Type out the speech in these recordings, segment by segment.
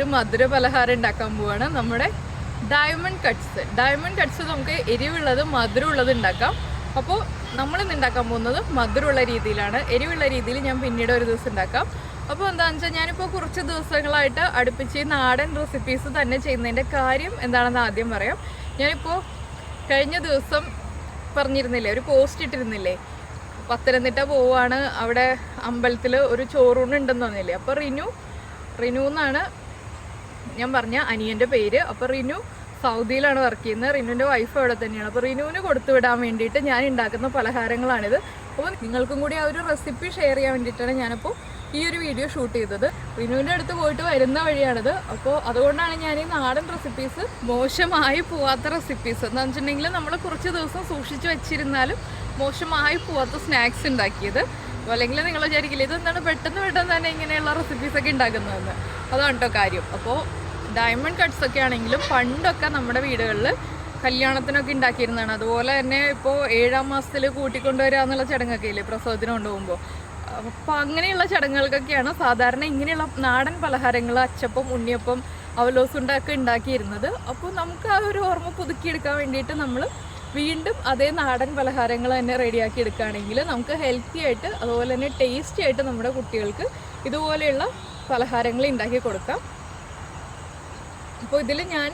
ഒരു മധുര പലഹാരം ഉണ്ടാക്കാൻ പോവാണ്. നമ്മുടെ ഡയമണ്ട് കട്ട്സ് ഡയമണ്ട് കട്ട്സ് നമുക്ക് എരിവുള്ളത് മധുരമുള്ളത് ഉണ്ടാക്കാം. അപ്പോൾ നമ്മളിന്ന് ഉണ്ടാക്കാൻ പോകുന്നത് മധുരമുള്ള രീതിയിലാണ്. എരിവുള്ള രീതിയിൽ ഞാൻ പിന്നീട് ഒരു ദിവസം ഉണ്ടാക്കാം. അപ്പോൾ എന്താണെന്ന് വെച്ചാൽ ഞാനിപ്പോൾ കുറച്ച് ദിവസങ്ങളായിട്ട് അടുപ്പിച്ച് നാടൻ റെസിപ്പീസ് തന്നെ ചെയ്യുന്നതിന്റെ കാര്യം എന്താണെന്ന് ആദ്യം പറയാം. ഞാനിപ്പോൾ കഴിഞ്ഞ ദിവസം പറഞ്ഞിരുന്നില്ലേ ഒരു പോസ്റ്റ് ഇട്ടിരുന്നില്ലേ? പത്തനംതിട്ട പോവാണ്. അവിടെ അമ്പലത്തിൽ ഒരു ചോറൂണ് ഉണ്ടെന്ന് തോന്നിയില്ലേ അപ്പോൾ റിനു റിനു എന്നാണ് ഞാൻ പറഞ്ഞ അനിയന്റെ പേര്. അപ്പോൾ റിനു സൗദിയിലാണ് വർക്ക് ചെയ്യുന്നത്. റിനുവിന്റെ വൈഫ് അവിടെ തന്നെയാണ്. അപ്പോൾ റിനുവിന് കൊടുത്തു വിടാൻ വേണ്ടിയിട്ട് ഞാൻ ഉണ്ടാക്കുന്ന പലഹാരങ്ങളാണിത്. അപ്പോൾ നിങ്ങൾക്കും കൂടി ആ ഒരു റെസിപ്പി ഷെയർ ചെയ്യാൻ വേണ്ടിയിട്ടാണ് ഞാനിപ്പോൾ ഈ ഒരു വീഡിയോ ഷൂട്ട് ചെയ്തത്. റിനുവിന്റെ അടുത്ത് പോയിട്ട് വരുന്ന വഴിയാണിത്. അപ്പോൾ അതുകൊണ്ടാണ് ഞാൻ ഈ നാടൻ റെസിപ്പീസ് മോശമായി പോവാത്ത റെസിപ്പീസ് എന്താണെന്ന് വെച്ചിട്ടുണ്ടെങ്കിൽ നമ്മൾ കുറച്ച് ദിവസം സൂക്ഷിച്ചു വെച്ചിരുന്നാലും മോശമായി പോവാത്ത സ്നാക്സ് ഉണ്ടാക്കിയത്. അല്ലെങ്കിൽ നിങ്ങൾ വിചാരിക്കില്ല ഇതെന്താണ് പെട്ടെന്ന് പെട്ടെന്ന് തന്നെ ഇങ്ങനെയുള്ള റെസിപ്പീസൊക്കെ ഉണ്ടാക്കുന്നതെന്ന്? അതാണ് കേട്ടോ കാര്യം. അപ്പോൾ ഡയമണ്ട് കട്ട്സ് ഒക്കെ ആണെങ്കിലും പണ്ടൊക്കെ നമ്മുടെ വീടുകളിൽ കല്യാണത്തിനൊക്കെ ഉണ്ടാക്കിയിരുന്നതാണ്. അതുപോലെ തന്നെ ഇപ്പോൾ ഏഴാം മാസത്തിൽ കൂട്ടിക്കൊണ്ടുവരിക എന്നുള്ള ചടങ്ങൊക്കെ ഇല്ലേ പ്രസവത്തിന് കൊണ്ടുപോകുമ്പോൾ. അപ്പോൾ അങ്ങനെയുള്ള ചടങ്ങുകൾക്കൊക്കെയാണ് സാധാരണ ഇങ്ങനെയുള്ള നാടൻ പലഹാരങ്ങൾ അച്ചപ്പം ഉണ്ണിയപ്പം അവലോസുണ്ടൊക്കെ ഉണ്ടാക്കിയിരുന്നത്. അപ്പോൾ നമുക്ക് ആ ഒരു ഓർമ്മ പുതുക്കിയെടുക്കാൻ വേണ്ടിയിട്ട് നമ്മൾ വീണ്ടും അതേ നാടൻ പലഹാരങ്ങൾ തന്നെ റെഡിയാക്കി എടുക്കുകയാണെങ്കിൽ നമുക്ക് ഹെൽത്തി ആയിട്ട് അതുപോലെ തന്നെ ടേസ്റ്റി ആയിട്ട് നമ്മുടെ കുട്ടികൾക്ക് ഇതുപോലെയുള്ള പലഹാരങ്ങൾ ഉണ്ടാക്കി കൊടുക്കാം. അപ്പോൾ ഇതിൽ ഞാൻ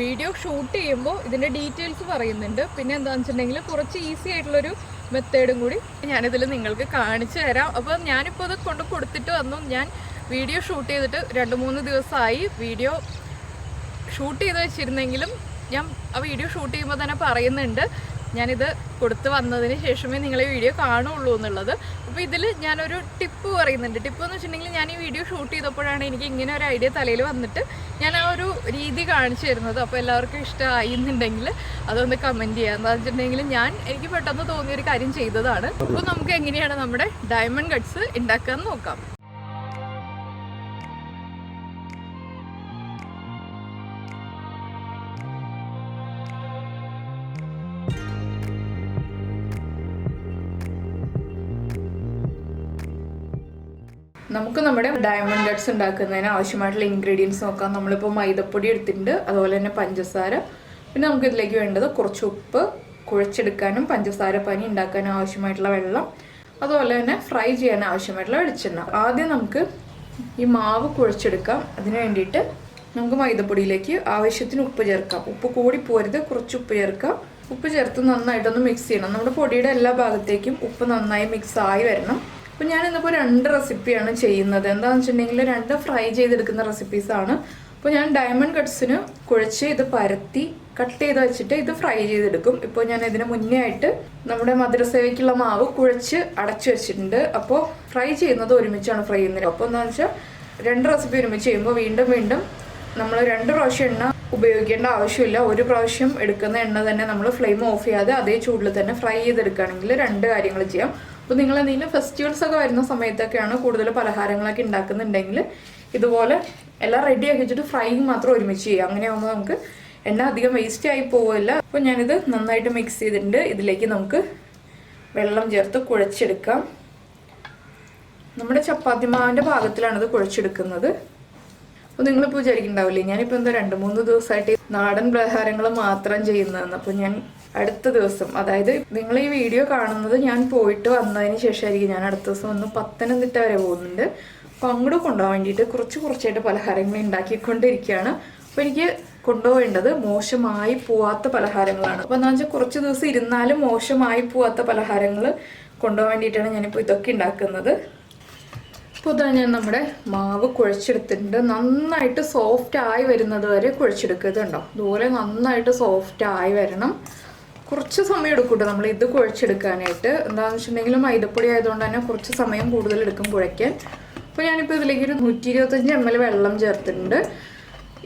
വീഡിയോ ഷൂട്ട് ചെയ്യുമ്പോൾ ഇതിന്റെ ഡീറ്റെയിൽസ് പറയുന്നുണ്ട്. പിന്നെ എന്താണെന്ന് വെച്ചിട്ടുണ്ടെങ്കിൽ കുറച്ച് ഈസി ആയിട്ടുള്ളൊരു മെത്തേഡും കൂടി ഞാനിതിൽ നിങ്ങൾക്ക് കാണിച്ചു തരാം. അപ്പോൾ ഞാനിപ്പോൾ ഇത് കൊണ്ട് കൊടുത്തിട്ട് വന്നു. ഞാൻ വീഡിയോ ഷൂട്ട് ചെയ്തിട്ട് രണ്ട് മൂന്ന് ദിവസമായി വീഡിയോ ഷൂട്ട് ചെയ്ത് വെച്ചിരുന്നെങ്കിലും ഞാൻ ആ വീഡിയോ ഷൂട്ട് ചെയ്യുമ്പോൾ തന്നെ പറയുന്നുണ്ട്. ഞാനിത് കൊടുത്തു വന്നതിന് ശേഷമേ നിങ്ങൾ ഈ വീഡിയോ കാണുള്ളൂ എന്നുള്ളത് അപ്പോൾ ഇതിൽ ഞാനൊരു ടിപ്പ് പറയുന്നുണ്ട്. ടിപ്പ് എന്ന് വെച്ചിട്ടുണ്ടെങ്കിൽ ഞാൻ ഈ വീഡിയോ ഷൂട്ട് ചെയ്തപ്പോഴാണ് എനിക്ക് ഇങ്ങനെ ഒരു ഐഡിയ തലയിൽ വന്നിട്ട് ഞാൻ ആ ഒരു രീതി കാണിച്ചു തരുന്നത്. അപ്പോൾ എല്ലാവർക്കും ഇഷ്ടമായി എന്നുണ്ടെങ്കിൽ അതൊന്ന് കമന്റ് ചെയ്യാം. എന്താ വെച്ചിട്ടുണ്ടെങ്കിൽ ഞാൻ എനിക്ക് പെട്ടെന്ന് തോന്നിയ ഒരു കാര്യം ചെയ്തതാണ്. അപ്പോൾ നമുക്ക് എങ്ങനെയാണ് നമ്മുടെ ഡയമണ്ട് കട്ട്സ് ഉണ്ടാക്കാമെന്ന് നോക്കാം. നമുക്ക് നമ്മുടെ ഡയമണ്ട് ഡട്സ് ഉണ്ടാക്കുന്നതിന് ആവശ്യമായിട്ടുള്ള ഇൻഗ്രീഡിയൻസ് നോക്കാം. നമ്മളിപ്പോൾ മൈദപ്പൊടി എടുത്തിട്ടുണ്ട് അതുപോലെ തന്നെ പഞ്ചസാര. പിന്നെ നമുക്ക് ഇതിലേക്ക് വേണ്ടത് കുറച്ച് ഉപ്പ് കുഴച്ചെടുക്കാനും പഞ്ചസാര പനി ഉണ്ടാക്കാനും ആവശ്യമായിട്ടുള്ള വെള്ളം അതുപോലെ തന്നെ ഫ്രൈ ചെയ്യാൻ ആവശ്യമായിട്ടുള്ള വെളിച്ചെണ്ണ. ആദ്യം നമുക്ക് ഈ മാവ് കുഴച്ചെടുക്കാം. അതിന് വേണ്ടിയിട്ട് നമുക്ക് മൈദപ്പൊടിയിലേക്ക് ആവശ്യത്തിന് ഉപ്പ് ചേർക്കാം. ഉപ്പ് കൂടി പോരുത് കുറച്ച് ഉപ്പ് ചേർക്കാം. ഉപ്പ് ചേർത്ത് നന്നായിട്ടൊന്ന് മിക്സ് ചെയ്യണം. നമ്മുടെ പൊടിയുടെ എല്ലാ ഭാഗത്തേക്കും ഉപ്പ് നന്നായി മിക്സ് ആയി വരണം. അപ്പോൾ ഞാൻ ഇന്നിപ്പോൾ രണ്ട് റെസിപ്പിയാണ് ചെയ്യുന്നത്. എന്താണെന്ന് വെച്ചിട്ടുണ്ടെങ്കിൽ രണ്ട് ഫ്രൈ ചെയ്തെടുക്കുന്ന റെസിപ്പീസാണ് അപ്പോൾ ഞാൻ ഡയമണ്ട് കട്ട്സിന് കുഴച്ച് ഇത് പരത്തി കട്ട് ചെയ്ത് വെച്ചിട്ട് ഇത് ഫ്രൈ ചെയ്തെടുക്കും. ഇപ്പോൾ ഞാൻ ഇതിന് മുന്നേ ആയിട്ട് നമ്മുടെ മധുരസേവയ്ക്കുള്ള മാവ് കുഴച്ച് അടച്ചു വെച്ചിട്ടുണ്ട്. അപ്പോൾ ഫ്രൈ ചെയ്യുന്നത് ഒരുമിച്ചാണ് ഫ്രൈ ചെയ്യുന്നത്. അപ്പോൾ എന്താണെന്ന് വെച്ചാൽ രണ്ട് റെസിപ്പി ഒരുമിച്ച് ചെയ്യുമ്പോൾ വീണ്ടും വീണ്ടും നമ്മൾ രണ്ട് പ്രാവശ്യം എണ്ണ ഉപയോഗിക്കേണ്ട ആവശ്യമില്ല. ഒരു പ്രാവശ്യം എടുക്കുന്ന എണ്ണ തന്നെ നമ്മൾ ഫ്ലെയിം ഓഫ് ചെയ്യാതെ അതേ ചൂടിൽ തന്നെ ഫ്രൈ ചെയ്തെടുക്കുകയാണെങ്കിൽ രണ്ട് കാര്യങ്ങൾ ചെയ്യാം. അപ്പോൾ നിങ്ങൾ എന്തെങ്കിലും ഫെസ്റ്റിവൽസ് ഒക്കെ വരുന്ന സമയത്തൊക്കെയാണ് കൂടുതൽ പലഹാരങ്ങളൊക്കെ ഉണ്ടാക്കുന്നുണ്ടെങ്കിൽ ഇതുപോലെ എല്ലാം റെഡി ആക്കി വെച്ചിട്ട് ഫ്രൈയിങ് മാത്രം ഒരുമിച്ച് ചെയ്യുക. അങ്ങനെയാകുമ്പോൾ നമുക്ക് എണ്ണ അധികം വേസ്റ്റ് ആയി പോവില്ല. അപ്പോൾ ഞാനിത് നന്നായിട്ട് മിക്സ് ചെയ്തിട്ടുണ്ട്. ഇതിലേക്ക് നമുക്ക് വെള്ളം ചേർത്ത് കുഴച്ചെടുക്കാം. നമ്മുടെ ചപ്പാത്തി മാവിന്റെ ഇത് കുഴച്ചെടുക്കുന്നത്. അപ്പോൾ നിങ്ങളിപ്പോൾ വിചാരിക്കുന്നുണ്ടാവില്ലേ? ഞാനിപ്പോൾ എന്താ രണ്ട് മൂന്ന് ദിവസമായിട്ട് നാടൻ പലഹാരങ്ങൾ മാത്രം ചെയ്യുന്നതെന്ന്. അപ്പോൾ ഞാൻ അടുത്ത ദിവസം അതായത് നിങ്ങൾ ഈ വീഡിയോ കാണുന്നത് ഞാൻ പോയിട്ട് വന്നതിന് ശേഷമായിരിക്കും. ഞാൻ അടുത്ത ദിവസം ഒന്ന് പത്തനംതിട്ട വരെ പോകുന്നുണ്ട്. അപ്പോൾ അങ്ങോട്ട് കൊണ്ടുപോകാൻ വേണ്ടിയിട്ട് കുറച്ച് കുറച്ചായിട്ട് പലഹാരങ്ങൾ ഉണ്ടാക്കിക്കൊണ്ടിരിക്കുകയാണ്. അപ്പോൾ എനിക്ക് കൊണ്ടുപോകേണ്ടത് മോശമായി പോവാത്ത പലഹാരങ്ങളാണ്. അപ്പോൾ എന്താ വെച്ചാൽ കുറച്ച് ദിവസം ഇരുന്നാലും മോശമായി പോവാത്ത പലഹാരങ്ങൾ കൊണ്ടുപോകാൻ വേണ്ടിയിട്ടാണ് ഞാനിപ്പോൾ ഇതൊക്കെ ഉണ്ടാക്കുന്നത്. ഇപ്പോൾ ഇതാ ഞാൻ നമ്മുടെ മാവ് കുഴച്ചെടുത്തിട്ടുണ്ട്. നന്നായിട്ട് സോഫ്റ്റ് ആയി വരുന്നത് വരെ കുഴച്ചെടുക്കുക ഇതുണ്ടോ ഇതുപോലെ നന്നായിട്ട് സോഫ്റ്റ് ആയി വരണം. കുറച്ച് സമയം എടുക്കൂട്ടോ കേട്ടോ നമ്മൾ ഇത് കുഴച്ചെടുക്കാനായിട്ട്. എന്താണെന്ന് വെച്ചിട്ടുണ്ടെങ്കിൽ മൈദപ്പൊടി ആയതുകൊണ്ട് തന്നെ കുറച്ച് സമയം കൂടുതൽ എടുക്കും കുഴയ്ക്കാൻ. അപ്പോൾ ഞാനിപ്പോൾ ഇതിലേക്ക് ഒരു നൂറ്റി ഇരുപത്തഞ്ച് എം എൽ വെള്ളം ചേർത്തിട്ടുണ്ട്.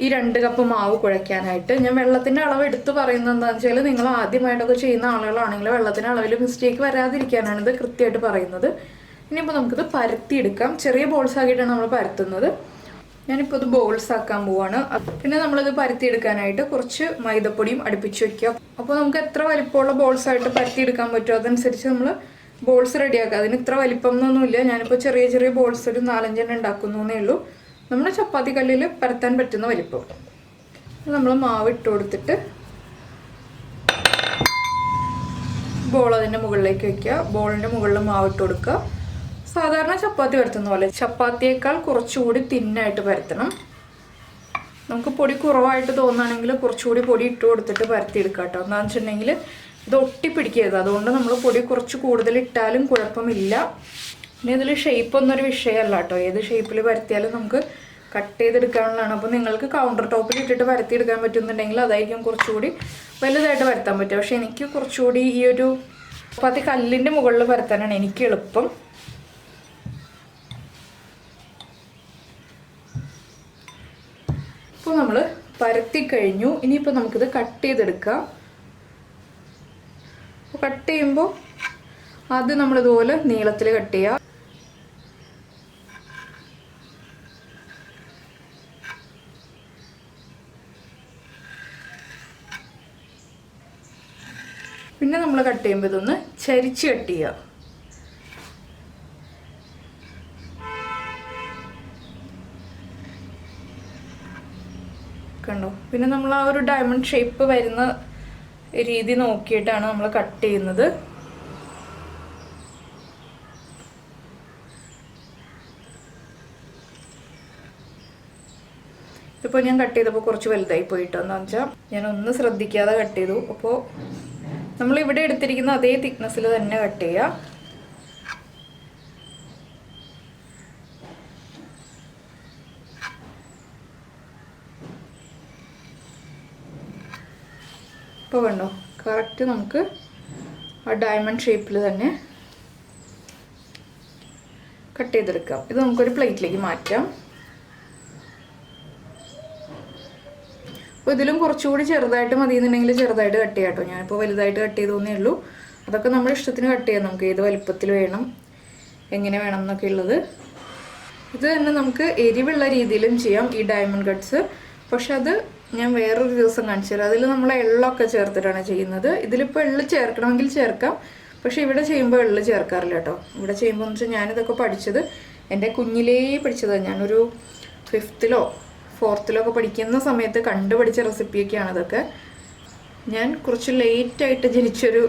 ഈ രണ്ട് കപ്പ് മാവ് കുഴയ്ക്കാനായിട്ട്. ഞാൻ വെള്ളത്തിന്റെ അളവ് എടുത്ത് പറയുന്നത് എന്താണെന്ന് വെച്ചാൽ നിങ്ങൾ ആദ്യമായിട്ടൊക്കെ ചെയ്യുന്ന ആളുകളാണെങ്കിൽ വെള്ളത്തിന്റെ അളവിൽ മിസ്റ്റേക്ക് വരാതിരിക്കാനാണ് ഇത് കൃത്യമായിട്ട് പറയുന്നത്. ഇനിയിപ്പോൾ നമുക്കിത് പരത്തിയെടുക്കാം. ചെറിയ ബോൾസ് ആക്കിയിട്ടാണ് നമ്മൾ പരത്തുന്നത്. ഞാനിപ്പോൾ ഇത് ബോൾസ് ആക്കാൻ പോവാണ്. പിന്നെ നമ്മളിത് പരത്തിയെടുക്കാനായിട്ട് കുറച്ച് മൈദപ്പൊടിയും അടുപ്പിച്ച് വയ്ക്കാം അപ്പോൾ നമുക്ക് എത്ര വലിപ്പമുള്ള ബോൾസ് ആയിട്ട് പരത്തിയെടുക്കാൻ പറ്റുമോ? അതനുസരിച്ച് നമ്മൾ ബോൾസ് റെഡിയാക്കുക അതിന് ഇത്ര വലിപ്പം എന്നൊന്നുമില്ല ഞാനിപ്പോൾ ചെറിയ ചെറിയ ബോൾസ് ഒരു നാലഞ്ചെണ്ണം ഉണ്ടാക്കുന്നു എന്നേ ഉള്ളൂ. നമ്മുടെ ചപ്പാത്തി കല്ലിൽ പരത്താൻ പറ്റുന്ന വലിപ്പം. നമ്മൾ മാവ് ഇട്ട് കൊടുത്തിട്ട് ബോൾ അതിന്റെ മുകളിലേക്ക് വയ്ക്കുക ബോളിന്റെ മുകളിൽ മാവ് ഇട്ട് കൊടുക്കുക. സാധാരണ ചപ്പാത്തി പരത്തുന്ന പോലെ ചപ്പാത്തിയേക്കാൾ കുറച്ചുകൂടി തിന്നായിട്ട് പരത്തണം. നമുക്ക് പൊടി കുറവായിട്ട് തോന്നുകയാണെങ്കിൽ കുറച്ചുകൂടി പൊടി ഇട്ട് കൊടുത്തിട്ട് പരത്തിയെടുക്കാം കേട്ടോ എന്താണെന്ന് വെച്ചിട്ടുണ്ടെങ്കിൽ ഇത് ഒട്ടിപ്പിടിക്കരുത്. അതുകൊണ്ട് നമ്മൾ പൊടി കുറച്ച് കൂടുതൽ ഇട്ടാലും കുഴപ്പമില്ല. പിന്നെ ഇതിൽ ഷേപ്പ് ഒന്നൊരു വിഷയമല്ല കേട്ടോ. ഏത് ഷേപ്പിൽ പരത്തിയാലും നമുക്ക് കട്ട് ചെയ്തെടുക്കാനുള്ളതാണ്. അപ്പോൾ നിങ്ങൾക്ക് കൗണ്ടർ ടോപ്പിൽ ഇട്ടിട്ട് പരത്തിയെടുക്കാൻ പറ്റുന്നുണ്ടെങ്കിൽ അതായിരിക്കും കുറച്ചുകൂടി വലുതായിട്ട് പരത്താൻ പറ്റുക. പക്ഷേ എനിക്ക് കുറച്ചുകൂടി ഈ ഒരു ചപ്പാത്തി കല്ലിന്റെ മുകളിൽ പരത്താനാണ് എനിക്ക് എളുപ്പം. ഇപ്പോൾ നമ്മൾ പരത്തി കഴിഞ്ഞു. ഇനിയിപ്പോൾ നമുക്കിത് കട്ട് ചെയ്തെടുക്കാം. കട്ട് ചെയ്യുമ്പോൾ ആദ്യം നമ്മളിതുപോലെ നീളത്തിൽ കട്ട് ചെയ്യുക പിന്നെ നമ്മൾ കട്ട് ചെയ്യുമ്പോൾ ഇതൊന്ന് ചരിച്ച് കട്ട് ചെയ്യുക കണ്ടോ പിന്നെ നമ്മൾ ആ ഒരു ഡയമണ്ട് ഷേപ്പ് വരുന്ന രീതി നോക്കിയിട്ടാണ് നമ്മൾ കട്ട് ചെയ്യുന്നത്. ഇപ്പോൾ ഞാൻ കട്ട് ചെയ്തപ്പോൾ കുറച്ച് വലുതായി പോയിട്ടോ എന്താണെന്ന് വെച്ചാൽ ഞാൻ ഒന്ന് ശ്രദ്ധിക്കാതെ കട്ട് ചെയ്തു. അപ്പോൾ നമ്മൾ ഇവിടെ എടുത്തിരിക്കുന്ന അതേ തിക്നെസ്സിൽ തന്നെ കട്ട് ചെയ്യുക ഇപ്പോൾ കണ്ടോ കറക്റ്റ് നമുക്ക് ആ ഡയമണ്ട് ഷേപ്പിൽ തന്നെ കട്ട് ചെയ്തെടുക്കാം. ഇത് നമുക്കൊരു പ്ലേറ്റിലേക്ക് മാറ്റാം. അപ്പോൾ ഇതിലും കുറച്ചുകൂടി ചെറുതായിട്ട് മതി എന്നുണ്ടെങ്കിൽ ചെറുതായിട്ട് കട്ട് ചെയ്യാം കേട്ടോ. ഞാനിപ്പോൾ വലുതായിട്ട് കട്ട് ചെയ്തോന്നേ ഉള്ളൂ. അതൊക്കെ നമ്മുടെ ഇഷ്ടത്തിന് കട്ട് ചെയ്യാം. നമുക്ക് ഏത് വലുപ്പത്തിൽ വേണം എങ്ങനെ വേണം എന്നൊക്കെ ഉള്ളത്. ഇത് തന്നെ നമുക്ക് എരിവുള്ള രീതിയിലും ചെയ്യാം ഈ ഡയമണ്ട് കട്ട്സ് പക്ഷെ അത് ഞാൻ വേറൊരു ദിവസം കാണിച്ചു തരാം. അതിൽ നമ്മൾ എള്ളൊക്കെ ചേർത്തിട്ടാണ് ചെയ്യുന്നത്. ഇതിലിപ്പോൾ എള്ള് ചേർക്കണമെങ്കിൽ ചേർക്കാം. പക്ഷെ ഇവിടെ ചെയ്യുമ്പോൾ എള്ള് ചേർക്കാറില്ല കേട്ടോ. ഇവിടെ ചെയ്യുമ്പോൾ എന്ന് വെച്ചാൽ ഞാനിതൊക്കെ പഠിച്ചത് എന്റെ കുഞ്ഞിലേ പഠിച്ചതാണ് ഞാനൊരു ഫിഫ്ത്തിലോ ഫോർത്തിലോ ഒക്കെ പഠിക്കുന്ന സമയത്ത് കണ്ടുപഠിച്ച റെസിപ്പിയൊക്കെയാണ് ഇതൊക്കെ ഞാൻ കുറച്ച് ലേറ്റായിട്ട് ജനിച്ചൊരു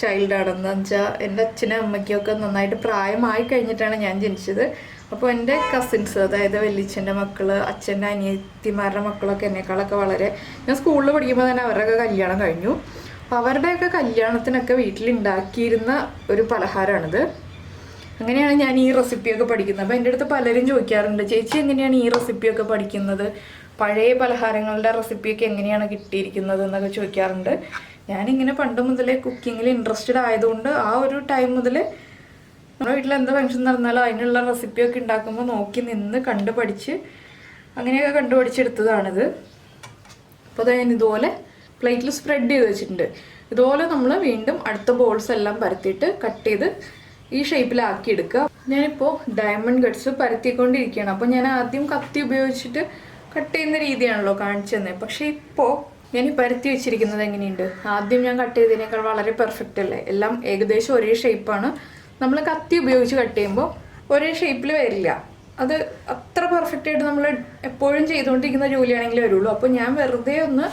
ചൈൽഡാണെന്ന് വെച്ചാൽ എന്റെ അച്ഛനും അമ്മയ്ക്കൊക്കെ നന്നായിട്ട് പ്രായമായി കഴിഞ്ഞിട്ടാണ് ഞാൻ ജനിച്ചത്. അപ്പോൾ എന്റെ കസിൻസ് അതായത് വല്യച്ഛന്റെ മക്കൾ അച്ഛന്റെ അനിയത്തിമാരുടെ മക്കളൊക്കെ എന്നെക്കാളൊക്കെ വളരെ ഞാൻ സ്കൂളിൽ പഠിക്കുമ്പോൾ തന്നെ അവരുടെയൊക്കെ കല്യാണം കഴിഞ്ഞു. അപ്പോൾ അവരുടെയൊക്കെ കല്യാണത്തിനൊക്കെ വീട്ടിലുണ്ടാക്കിയിരുന്ന ഒരു പലഹാരമാണിത് അങ്ങനെയാണ് ഞാൻ ഈ റെസിപ്പിയൊക്കെ പഠിക്കുന്നത്. അപ്പോൾ എന്റെ അടുത്ത് പലരും ചോദിക്കാറുണ്ട് ചേച്ചി എങ്ങനെയാണ് ഈ റെസിപ്പിയൊക്കെ പഠിക്കുന്നത്? പഴയ പലഹാരങ്ങളുടെ റെസിപ്പിയൊക്കെ എങ്ങനെയാണ് കിട്ടിയിരിക്കുന്നത്? എന്നൊക്കെ ചോദിക്കാറുണ്ട്. ഞാനിങ്ങനെ പണ്ട് മുതലേ കുക്കിങ്ങിൽ ഇൻട്രസ്റ്റഡ് ആയതുകൊണ്ട് ആ ഒരു ടൈം മുതൽ നമ്മുടെ വീട്ടിൽ എന്ത് ഫംഗ്ഷൻ നടന്നാലും അതിനുള്ള റെസിപ്പിയൊക്കെ ഉണ്ടാക്കുമ്പോൾ നോക്കി നിന്ന് കണ്ടു പഠിച്ച് അങ്ങനെയൊക്കെ കണ്ടു പഠിച്ചെടുത്തതാണിത് അപ്പോൾ അത് ഞാൻ ഇതുപോലെ പ്ലേറ്റിൽ സ്പ്രെഡ് ചെയ്ത് വെച്ചിട്ടുണ്ട്. ഇതുപോലെ നമ്മൾ വീണ്ടും അടുത്ത ബോൾസ് എല്ലാം പരത്തിയിട്ട് കട്ട് ചെയ്ത് ഈ ഷേപ്പിലാക്കി എടുക്കുക. ഞാനിപ്പോൾ ഡയമണ്ട് കട്ട്സ് പരത്തിക്കൊണ്ടിരിക്കുകയാണ്. അപ്പോൾ ഞാൻ ആദ്യം കത്തി ഉപയോഗിച്ചിട്ട് കട്ട് ചെയ്യുന്ന രീതിയാണല്ലോ കാണിച്ചു പക്ഷേ ഇപ്പോൾ ഞാൻ ഈ പരത്തി വെച്ചിരിക്കുന്നത് എങ്ങനെയുണ്ട്? ആദ്യം ഞാൻ കട്ട് ചെയ്തതിനേക്കാൾ വളരെ പെർഫെക്റ്റ് അല്ലേ? എല്ലാം ഏകദേശം ഒരേ ഷേപ്പാണ് നമ്മൾ കത്തി ഉപയോഗിച്ച് കട്ട് ചെയ്യുമ്പോൾ ഒരേ ഷേപ്പിൽ വരില്ല. അത് അത്ര പെർഫെക്റ്റ് ആയിട്ട് നമ്മൾ എപ്പോഴും ചെയ്തുകൊണ്ടിരിക്കുന്ന ജോലിയാണെങ്കിലേ വരുള്ളൂ. അപ്പോൾ ഞാൻ വെറുതെ ഒന്ന്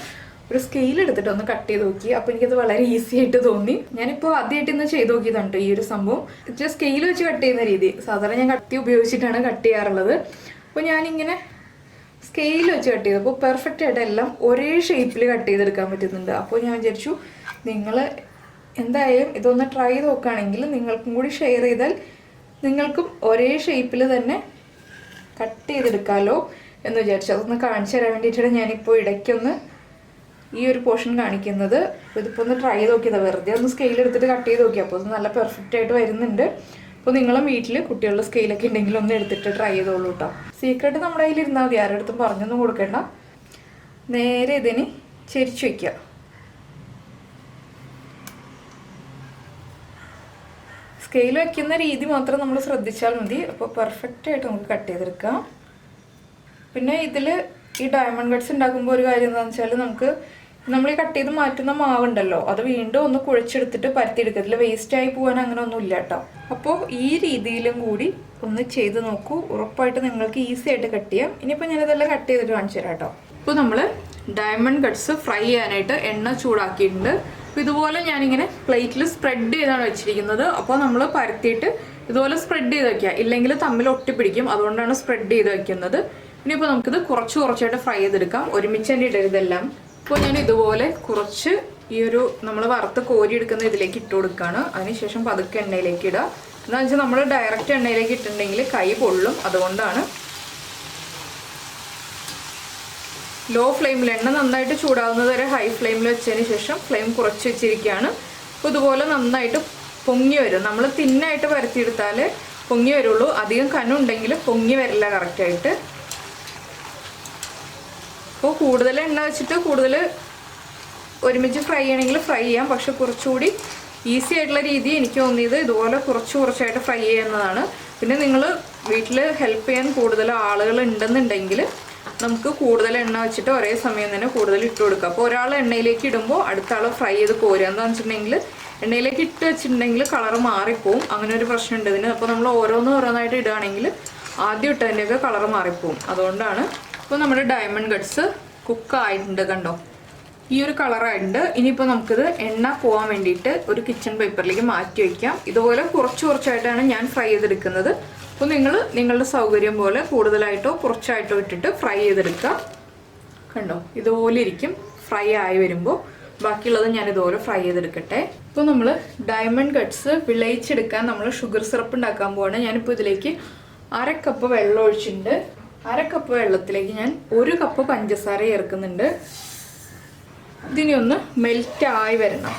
ഒരു സ്കെയിൽ എടുത്തിട്ട് ഒന്ന് കട്ട് ചെയ്ത് നോക്കി. അപ്പോൾ എനിക്കത് വളരെ ഈസി ആയിട്ട് തോന്നി. ഞാനിപ്പോൾ ആദ്യമായിട്ട് ഇന്ന് ചെയ്ത് നോക്കിയതാണ് ട്ടോ ഈ ഒരു സംഭവം. ജസ്റ്റ് സ്കെയിൽ വെച്ച് കട്ട് ചെയ്യുന്ന രീതി. സാധാരണ ഞാൻ കത്തി ഉപയോഗിച്ചിട്ടാണ് കട്ട് ചെയ്യാറുള്ളത്. അപ്പോൾ ഞാനിങ്ങനെ സ്കെയിൽ വെച്ച് കട്ട് ചെയ്തപ്പോൾ പെർഫെക്റ്റ് ആയിട്ട് എല്ലാം ഒരേ ഷേപ്പിൽ കട്ട് ചെയ്തെടുക്കാൻ പറ്റുന്നുണ്ട്. അപ്പോൾ ഞാൻ വിചാരിച്ചു നിങ്ങൾ എന്തായാലും ഇതൊന്ന് ട്രൈ ചെയ്ത് നോക്കുകയാണെങ്കിൽ നിങ്ങൾക്കും കൂടി ഷെയർ ചെയ്താൽ നിങ്ങൾക്കും ഒരേ ഷേപ്പിൽ തന്നെ കട്ട് ചെയ്തെടുക്കാമല്ലോ എന്ന് വിചാരിച്ചു. അതൊന്ന് കാണിച്ചു തരാൻ വേണ്ടിയിട്ടാണ് ഞാനിപ്പോൾ ഇടയ്ക്കൊന്ന് ഈ ഒരു പോർഷൻ കാണിക്കുന്നത്. ഇതിപ്പോൾ ഒന്ന് ട്രൈ ചെയ്ത് നോക്കിയതാണ് വെറുതെ ഒന്ന് സ്കെയിൽ എടുത്തിട്ട് കട്ട് ചെയ്ത് നോക്കി അപ്പോൾ അത് നല്ല പെർഫെക്റ്റ് ആയിട്ട് വരുന്നുണ്ട്. അപ്പോൾ നിങ്ങളും വീട്ടിൽ കുട്ടികളുടെ സ്കെയിലൊക്കെ ഉണ്ടെങ്കിൽ ഒന്ന് എടുത്തിട്ട് ട്രൈ ചെയ്തോളൂ കേട്ടോ സീക്രട്ട് നമ്മുടെ കയ്യിൽ ഇരുന്നാൽ മതി. ആരുടെ അടുത്തും പറഞ്ഞൊന്നും കൊടുക്കേണ്ട. നേരെ ഇതിന് ചെരിച്ചു വയ്ക്കുക സ്കെയിൽ വയ്ക്കുന്ന രീതി മാത്രം നമ്മൾ ശ്രദ്ധിച്ചാൽ മതി. അപ്പോൾ പെർഫെക്റ്റ് ആയിട്ട് നമുക്ക് കട്ട് ചെയ്തെടുക്കാം. പിന്നെ ഇതിൽ ഈ ഡയമണ്ട് കട്ട്സ് ഉണ്ടാക്കുമ്പോൾ ഒരു കാര്യം എന്താണെന്ന് വെച്ചാൽ നമുക്ക് നമ്മൾ ഈ കട്ട് ചെയ്ത് മാറ്റുന്ന മാവുണ്ടല്ലോ അത് വീണ്ടും ഒന്ന് കുഴച്ചെടുത്തിട്ട് പരത്തിയെടുക്കുക. വേസ്റ്റ് ആയി പോകാൻ അങ്ങനെ ഒന്നും ഇല്ല കേട്ടോ അപ്പോൾ ഈ രീതിയിലും കൂടി ഒന്ന് ചെയ്ത് നോക്കൂ. ഉറപ്പായിട്ട് നിങ്ങൾക്ക് ഈസി ആയിട്ട് കട്ട് ചെയ്യാം. ഇനിയിപ്പോൾ ഞാനിതെല്ലാം കട്ട് ചെയ്തിട്ട് കാണിച്ചു തരാം കേട്ടോ ഇപ്പോൾ നമ്മൾ ഡയമണ്ട് കട്ട്സ് ഫ്രൈ ചെയ്യാനായിട്ട് എണ്ണ ചൂടാക്കിയിട്ടുണ്ട്. അപ്പോൾ ഇതുപോലെ ഞാനിങ്ങനെ പ്ലേറ്റിൽ സ്പ്രെഡ് ചെയ്താണ് വെച്ചിരിക്കുന്നത്. അപ്പോൾ നമ്മൾ പരത്തിയിട്ട് ഇതുപോലെ സ്പ്രെഡ് ചെയ്ത് വെക്കുക. ഇല്ലെങ്കിൽ തമ്മിൽ ഒട്ടിപ്പിടിക്കും. അതുകൊണ്ടാണ് സ്പ്രെഡ് ചെയ്ത് വെക്കുന്നത്. ഇനിയിപ്പോൾ നമുക്കിത് കുറച്ച് കുറച്ചായിട്ട് ഫ്രൈ ചെയ്തെടുക്കാം. ഒരുമിച്ച് തന്നെ ഇടരുതെല്ലാം ഇപ്പോൾ ഞാൻ ഇതുപോലെ കുറച്ച് ഈ ഒരു നമ്മൾ വറുത്ത് കോരി എടുക്കുന്ന ഇതിലേക്ക് ഇട്ട് കൊടുക്കുകയാണ് അതിനുശേഷം പതുക്കെ എണ്ണയിലേക്ക് ഇടുക. എന്താണെന്ന് വെച്ചാൽ നമ്മൾ ഡയറക്റ്റ് എണ്ണയിലേക്ക് ഇട്ടിട്ടുണ്ടെങ്കിൽ കൈ പൊള്ളും. അതുകൊണ്ടാണ് ലോ ഫ്ലെയിമിൽ എണ്ണ നന്നായിട്ട് ചൂടാവുന്നത് വരെ ഹൈ ഫ്ലെയിമിൽ വെച്ചതിന് ശേഷം ഫ്ലെയിം കുറച്ച് വെച്ചിരിക്കുകയാണ്. ഇതുപോലെ നന്നായിട്ട് പൊങ്ങി വരും. നമ്മൾ തിന്നായിട്ട് പരത്തിയെടുത്താൽ പൊങ്ങി വരുള്ളൂ. അധികം കനുണ്ടെങ്കിൽ പൊങ്ങി വരില്ല കറക്റ്റായിട്ട് അപ്പോൾ കൂടുതൽ എണ്ണ വെച്ചിട്ട് കൂടുതൽ ഒരുമിച്ച് ഫ്രൈ ചെയ്യണമെങ്കിൽ ഫ്രൈ ചെയ്യാം. പക്ഷെ കുറച്ചുകൂടി ഈസി ആയിട്ടുള്ള രീതി എനിക്ക് തോന്നിയത് ഇതുപോലെ കുറച്ച് കുറച്ചായിട്ട് ഫ്രൈ ചെയ്യുന്നതാണ്. പിന്നെ നിങ്ങൾ വീട്ടിൽ ഹെൽപ്പ് ചെയ്യാൻ കൂടുതൽ ആളുകൾ ഉണ്ടെന്നുണ്ടെങ്കിൽ നമുക്ക് കൂടുതൽ എണ്ണ വെച്ചിട്ട് ഒരേ സമയം തന്നെ കൂടുതൽ ഇട്ട് കൊടുക്കുക. അപ്പോൾ ഒരാൾ എണ്ണയിലേക്ക് ഇടുമ്പോൾ അടുത്ത ആൾ ഫ്രൈ ചെയ്ത് കോരുക. എന്താണെന്ന് വെച്ചിട്ടുണ്ടെങ്കിൽ എണ്ണയിലേക്ക് ഇട്ട് വെച്ചിട്ടുണ്ടെങ്കിൽ കളർ മാറിപ്പോവും. അങ്ങനെ ഒരു പ്രശ്നം ഉണ്ട് ഇതിന്. അപ്പോൾ നമ്മൾ ഓരോന്ന് ഓരോന്നായിട്ട് ഇടുകയാണെങ്കിൽ ആദ്യം ഇട്ടതിന്റെയൊക്കെ കളർ മാറിപ്പോവും. അതുകൊണ്ടാണ് ഇപ്പോൾ നമ്മുടെ ഡയമണ്ട് കട്ട്സ് കുക്ക് ആയിട്ടുണ്ട് കണ്ടോ? ഈ ഒരു കളറായിട്ടുണ്ട്. ഇനിയിപ്പോൾ നമുക്കിത് എണ്ണ പോകാൻ വേണ്ടിയിട്ട് ഒരു കിച്ചൺ പേപ്പറിലേക്ക് മാറ്റി വയ്ക്കാം ഇതുപോലെ കുറച്ച് കുറച്ചായിട്ടാണ് ഞാൻ ഫ്രൈ ചെയ്തെടുക്കുന്നത്. അപ്പോൾ നിങ്ങൾ നിങ്ങളുടെ സൗകര്യം പോലെ കൂടുതലായിട്ടോ കുറച്ചായിട്ടോ ഇട്ടിട്ട് ഫ്രൈ ചെയ്തെടുക്കാം കണ്ടോ? ഇതുപോലെ ഇരിക്കും. ഫ്രൈ ആയി വരുമ്പോൾ ബാക്കിയുള്ളത് ഞാൻ ഇതുപോലെ ഫ്രൈ ചെയ്തെടുക്കട്ടെ. ഇപ്പോൾ നമ്മൾ ഡയമണ്ട് കട്ട്സ് വിളയിച്ചെടുക്കാൻ നമ്മൾ ഷുഗർ സിറപ്പ് ഉണ്ടാക്കാൻ പോവാണ്. ഞാനിപ്പോൾ ഇതിലേക്ക് അര കപ്പ് വെള്ളം ഒഴിച്ചിട്ടുണ്ട്. അര കപ്പ് വെള്ളത്തിലേക്ക് ഞാൻ ഒരു കപ്പ് പഞ്ചസാര ചേർക്കുന്നുണ്ട്. ഇതിനി ഒന്ന് മെൽറ്റ് ആയി വരണം.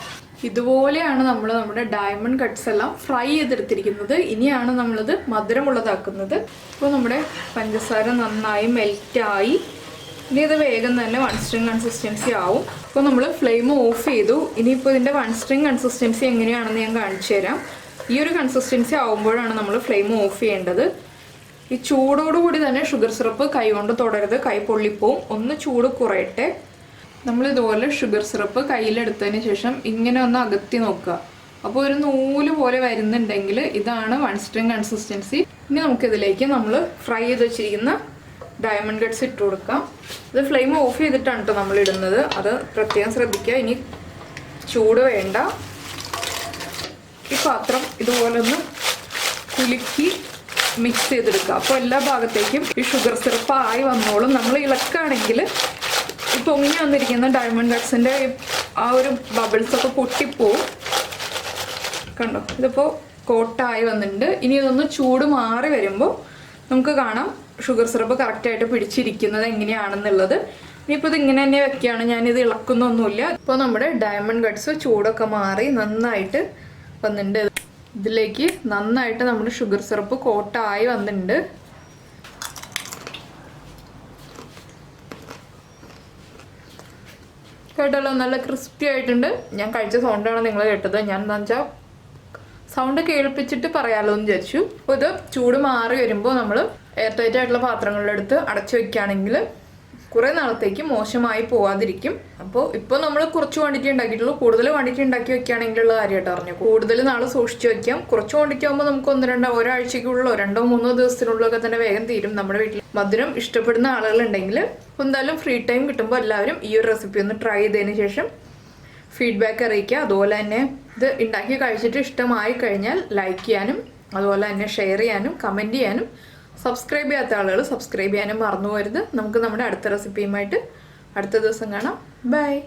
ഇതുപോലെയാണ് നമ്മൾ നമ്മുടെ ഡയമണ്ട് കട്ട്സ് എല്ലാം ഫ്രൈ ചെയ്തെടുത്തിരിക്കുന്നത്. ഇനിയാണ് നമ്മളിത് മധുരമുള്ളതാക്കുന്നത്. അപ്പോൾ നമ്മുടെ പഞ്ചസാര നന്നായി മെൽറ്റായി. ഇനി ഇത് വേഗം തന്നെ വൺ സ്ട്രിങ് കൺസിസ്റ്റൻസി ആവും. അപ്പോൾ നമ്മൾ ഫ്ലെയിം ഓഫ് ചെയ്തു. ഇനിയിപ്പോൾ ഇതിന്റെ വൺ സ്ട്രിങ് കൺസിസ്റ്റൻസി എങ്ങനെയാണെന്ന് ഞാൻ കാണിച്ചു തരാം. ഈ ഒരു കൺസിസ്റ്റൻസി ആവുമ്പോഴാണ് നമ്മൾ ഫ്ലെയിം ഓഫ് ചെയ്യേണ്ടത്. ഈ ചൂടോടുകൂടി തന്നെ ഷുഗർ സിറപ്പ് കൈ കൊണ്ട് തുടരുത്. കൈ പൊള്ളിപ്പോവും. ഒന്ന് ചൂട് കുറയട്ടെ. നമ്മൾ ഇതുപോലെ ഷുഗർ സിറപ്പ് കയ്യിലെടുത്തതിന് ശേഷം ഇങ്ങനെ ഒന്ന് അകത്തി നോക്കുക. അപ്പോൾ ഒരു നൂൽ പോലെ വരുന്നുണ്ടെങ്കിൽ ഇതാണ് വൺ സ്ട്രിങ് കൺസിസ്റ്റൻസി ഇനി നമുക്കിതിലേക്ക് നമ്മൾ ഫ്രൈ ചെയ്ത് വെച്ചിരിക്കുന്ന ഡയമണ്ട് കട്ട്സ് ഇട്ട് കൊടുക്കാം. ഇത് ഫ്ലെയിം ഓഫ് ചെയ്തിട്ടാണ് കേട്ടോ നമ്മൾ ഇടുന്നത് അത് പ്രത്യേകം ശ്രദ്ധിക്കുക. ഇനി ചൂട് വേണ്ട. ഈ പാത്രം ഇതുപോലെ ഒന്ന് കുലുക്കി മിക്സ് ചെയ്തെടുക്കുക. അപ്പോൾ എല്ലാ ഭാഗത്തേക്കും ഈ ഷുഗർ സിറപ്പ് ആയി വന്നോളും. നമ്മൾ ഇളക്കുകയാണെങ്കിൽ പൊങ്ങി വന്നിരിക്കുന്ന ഡയമണ്ട് കട്ട്സിന്റെ ആ ഒരു ബബിൾസ് ഒക്കെ പൊട്ടിപ്പോവും കണ്ടോ? ഇതിപ്പോൾ കോട്ടായി വന്നിട്ടുണ്ട്. ഇനി ഇതൊന്ന് ചൂട് മാറി വരുമ്പോൾ നമുക്ക് കാണാം ഷുഗർ സിറപ്പ് കറക്റ്റായിട്ട് പിടിച്ചിരിക്കുന്നത് എങ്ങനെയാണെന്നുള്ളത്. ഇനിയിപ്പോൾ ഇത് ഇങ്ങനെ തന്നെ വെക്കുകയാണ്. ഇത് ഇളക്കുന്നൊന്നുമില്ല. ഇപ്പോൾ നമ്മുടെ ഡയമണ്ട് കട്ട്സ് ചൂടൊക്കെ മാറി നന്നായിട്ട് വന്നിട്ടുണ്ട്. ഇതിലേക്ക് നന്നായിട്ട് നമ്മുടെ ഷുഗർ സിറപ്പ് കോട്ടായി വന്നിട്ടുണ്ട്. കേട്ടല്ലോ നല്ല ക്രിസ്പി ആയിട്ടുണ്ട് ഞാൻ കഴിച്ച സൗണ്ടാണ് നിങ്ങൾ കേട്ടത്. ഞാൻ എന്താ വെച്ചാൽ സൗണ്ട് കേൾപ്പിച്ചിട്ട് പറയാലോ എന്ന് വിചാരിച്ചു. അപ്പോൾ ഇത് ചൂട് മാറി വരുമ്പോൾ നമ്മൾ എയർ ടൈറ്റ് ആയിട്ടുള്ള പാത്രങ്ങളിലെടുത്ത് അടച്ചു വെക്കുകയാണെങ്കിൽ കുറേ നാളത്തേക്ക് മോശമായി പോവാതിരിക്കും. അപ്പോൾ ഇപ്പോൾ നമ്മൾ കുറച്ച് ക്വാണ്ടിറ്റി ഉണ്ടാക്കിയിട്ടുള്ളൂ. കൂടുതൽ ക്വാണ്ടിറ്റി ഉണ്ടാക്കി വെക്കുകയാണെങ്കിലുള്ള കാര്യമായിട്ട് അറിഞ്ഞു. കൂടുതൽ നാൾ സൂക്ഷിച്ചു വെക്കാം. കുറച്ച് ക്വാണ്ടിറ്റി ആകുമ്പോൾ നമുക്ക് ഒന്ന് രണ്ടോ ഒരാഴ്ചയ്ക്കുള്ളോ രണ്ടോ മൂന്നോ ദിവസത്തിനുള്ളൊക്കെ തന്നെ വേഗം തീരും നമ്മുടെ വീട്ടിൽ മധുരം ഇഷ്ടപ്പെടുന്ന ആളുകളുണ്ടെങ്കിൽ എന്തായാലും ഫ്രീ ടൈം കിട്ടുമ്പോൾ എല്ലാവരും ഈ ഒരു റെസിപ്പി ഒന്ന് ട്രൈ ചെയ്തതിന് ശേഷം ഫീഡ്ബാക്ക് അറിയിക്കുക. അതുപോലെ തന്നെ ഇത് ഉണ്ടാക്കി കഴിച്ചിട്ട് ഇഷ്ടമായി കഴിഞ്ഞാൽ ലൈക്ക് ചെയ്യാനും അതുപോലെ തന്നെ ഷെയർ ചെയ്യാനും കമന്റ് ചെയ്യാനും സബ്സ്ക്രൈബ് ചെയ്യാത്ത ആളുകൾ സബ്സ്ക്രൈബ് ചെയ്യാനും മറന്നു പോരുത് നമുക്ക് നമ്മുടെ അടുത്ത റെസിപ്പിയുമായിട്ട് അടുത്ത ദിവസം കാണാം. ബൈ